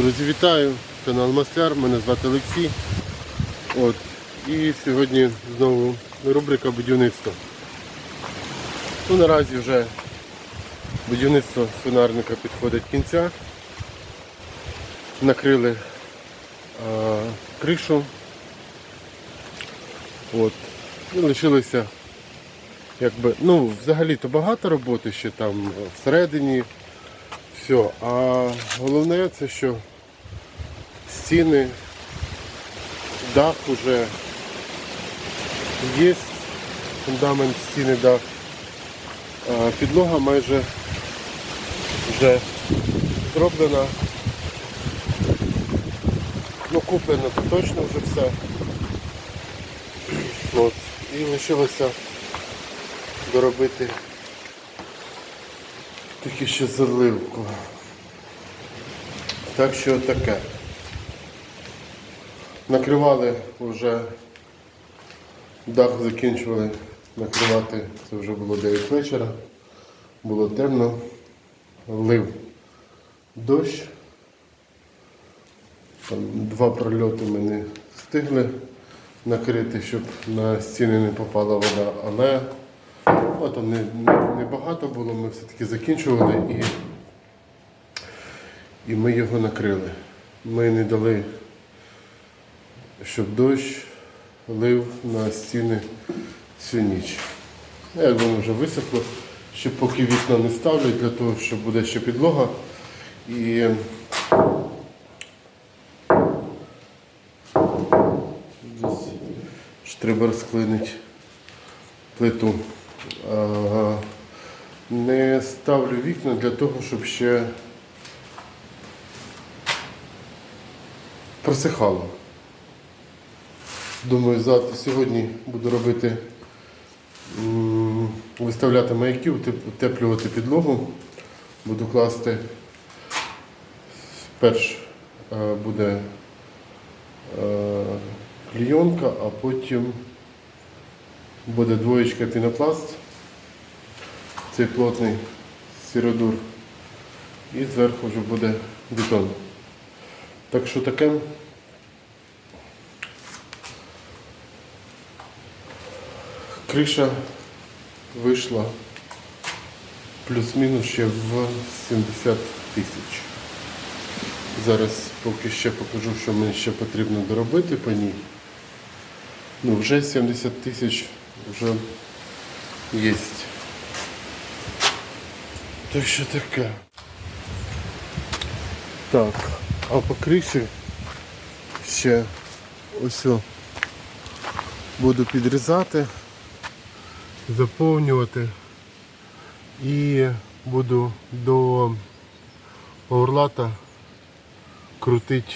Друзі, вітаю! Канал Масляр, мене звати Олексій. От. І сьогодні знову рубрика будівництво. Ну, наразі вже будівництво свинарника підходить кінця. Накрили а, кришу. От. І лишилося якби, ну, взагалі-то багато роботи ще там всередині. Все. А головне це, що стіни, дах уже є, фундамент стіни, дах. А підлога майже вже зроблена. Ну, куплено то точно вже все. От. І лишилося доробити тільки ще заливку. Так що таке. Накривали вже, дах закінчували накривати, це вже було 9 вечора, було темно, лив дощ. Два прольоти ми не встигли накрити, щоб на стіни не попала вода, але Ну, там не, не, не багато було, ми все-таки закінчували і, і ми його накрили. Ми не дали, щоб дощ лив на стіни всю ніч. Як воно вже висохло, ще поки вікна не ставлять, для того, щоб буде ще підлога. І треба розклинити плиту. Не ставлю вікна для того, щоб ще просихало. Думаю, завтра сьогодні буду робити, виставляти маяки, утеплювати підлогу. Буду класти перш е, буде е, клійонка, а потім буде двоєчка пінопласт, цей плотний сіродур, і зверху вже буде бетон. Так що таке. Криша вийшла плюс-мінус ще в 70 тисяч. Зараз поки ще покажу, що мені ще потрібно доробити по ній. Ну, вже 70 тисяч вже є. Так що таке. Так, а по криші ще ось буду підрізати, заповнювати і буду до орлата крутити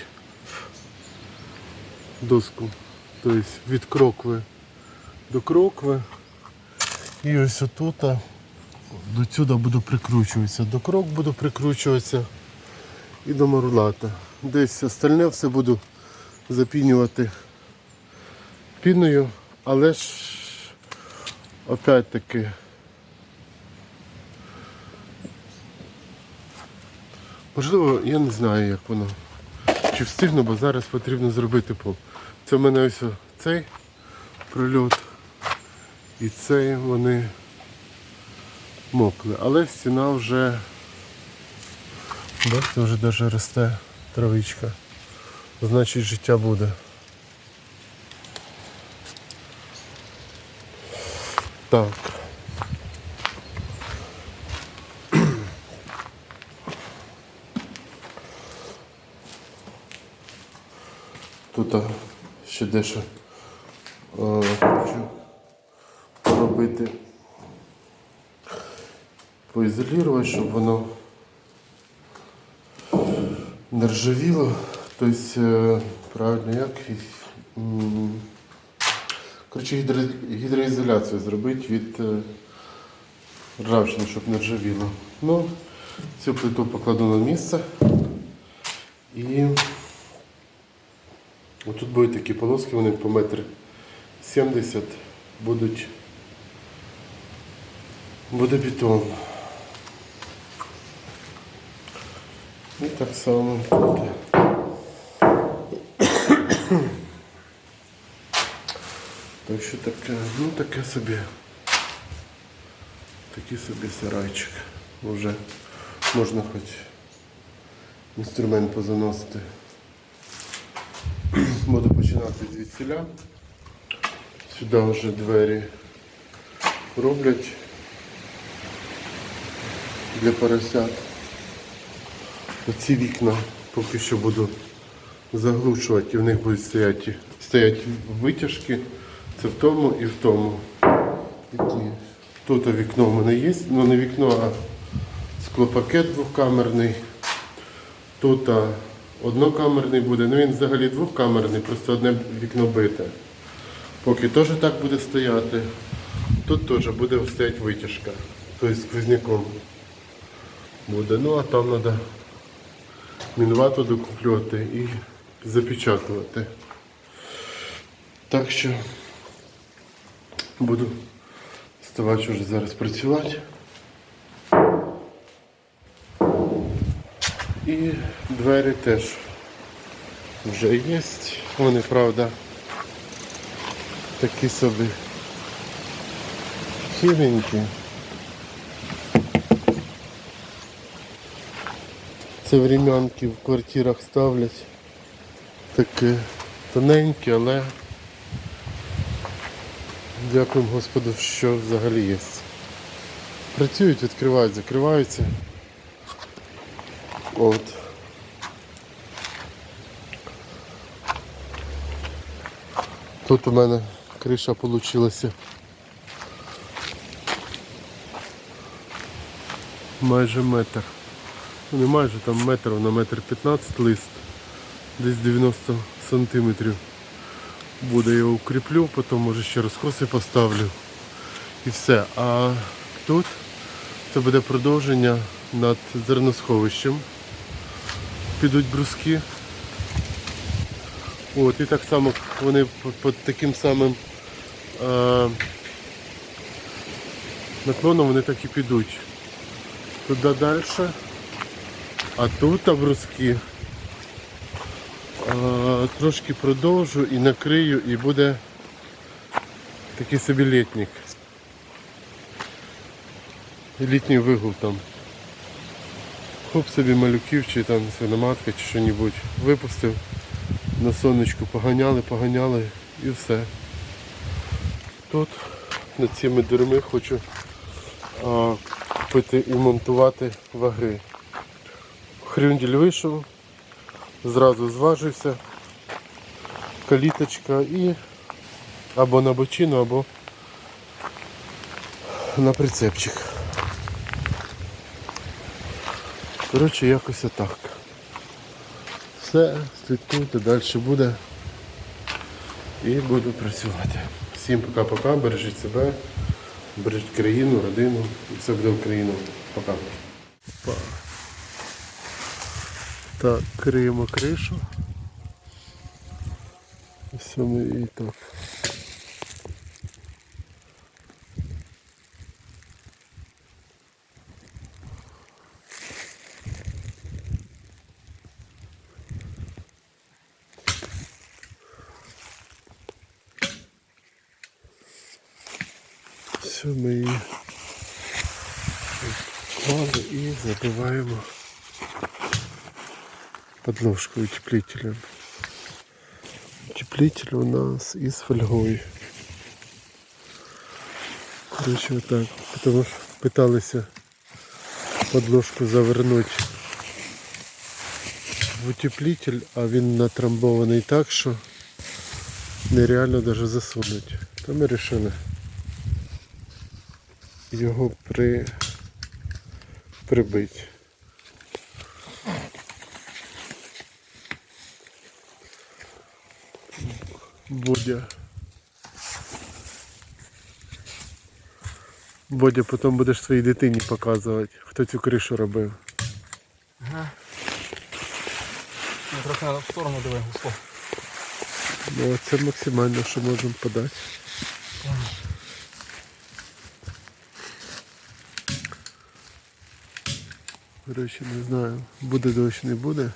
доску. Тобто від крокви до крокви. І ось отут до сюди буду прикручуватися. До крок буду прикручуватися і до марлата. Десь остальне все буду запінювати піною, але ж опять таки можливо, я не знаю, як воно. Чи встигну, бо зараз потрібно зробити пол. Це в мене ось цей прольот. І цей вони мокли. Але стіна вже бачите, вже навіть росте травичка. Значить життя буде. Так. Тут ще дещо е, хочу поробити, поізолірувати, щоб воно не ржавіло. Тобто, е, правильно як? Коротше, гідро- гідроізоляцію зробити від е, ржавчини, щоб не ржавіло. Ну, цю плиту покладу на місце. І Отут будуть такі полоски, вони по метр 70 будуть буде бетон. І так само. Так що таке, ну таке собі. Такий собі сарайчик. Вже можна хоч інструмент позаносити. Буду починати звідсіля. Сюди вже двері роблять для поросят. Оці вікна поки що буду заглушувати, і в них будуть стояти, стояти витяжки. Це в тому і в тому. Тут вікно в мене є, ну не вікно, а склопакет двокамерний. Тут однокамерний буде, ну він взагалі двокамерний, просто одне вікно бите. Поки теж так буде стояти. Тут теж буде стояти витяжка. Тобто сквозняком буде. Ну а там треба мінвату докуплювати і запечатувати. Так що буду ставати вже зараз працювати. І двері теж вже є. Вони, правда, такі собі хиленькі. Це врем'янки в квартирах ставлять. Таке тоненьке, але дякуємо Господу, що взагалі є. Працюють, відкривають, закриваються. От. Тут у мене криша вийшла. Майже метр. Не майже там метр, на метр 15 лист. Десь 90 сантиметрів. Буде його укріплю, потім може ще розкоси поставлю. І все. А тут це буде продовження над зерносховищем. Підуть бруски. От, і так само вони під таким самим е, наклоном вони так і підуть. Туди далі. А тут бруски а, трошки продовжу і накрию, і буде такий собі літник. Літній вигул там. Хоп собі малюків чи там свиноматка чи що-небудь. Випустив, на сонечку поганяли, поганяли і все. Тут над цими дверми хочу а, купити і монтувати ваги. Хрюндель вийшов, зразу зважився, каліточка і або на бочину, або на прицепчик. Коротше, якось отак. Все, слідкуйте, далі буде і буду працювати. Всім пока-пока, бережіть себе, бережіть країну, родину, і все буде Україна. Пока. Так, криємо кришу. Все ми і так. Все ми її клали і забиваємо подложку утеплителем. Утеплитель у нас із фольгою. Короче, вот так. Потому що питалися подложку завернути в утеплитель, а він натрамбований так, що нереально даже засунути. То ми вирішили його при... прибити. Бодя. Бодя, потім будеш своїй дитині показувати, хто цю кришу робив. Ага. Ну, трохи в сторону диви, гусло. Ну, це максимально, що можемо подати. Коротше, не знаю, буде дощ, не буде.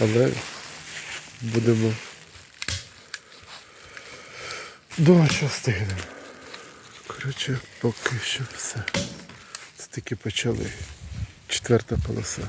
Але будемо. Думаю, що встигнемо. Коротше, поки що все. Це тільки почали. Четверта полоса.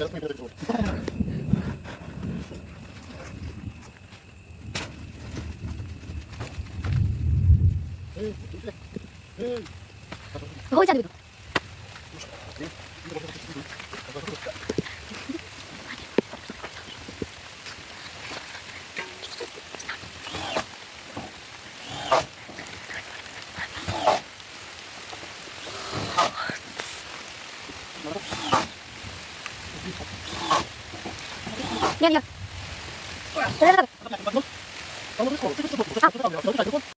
help me to the. 谁来了怎么办怎么办怎么办怎么办怎么办怎么办怎么办怎么办怎么办怎么办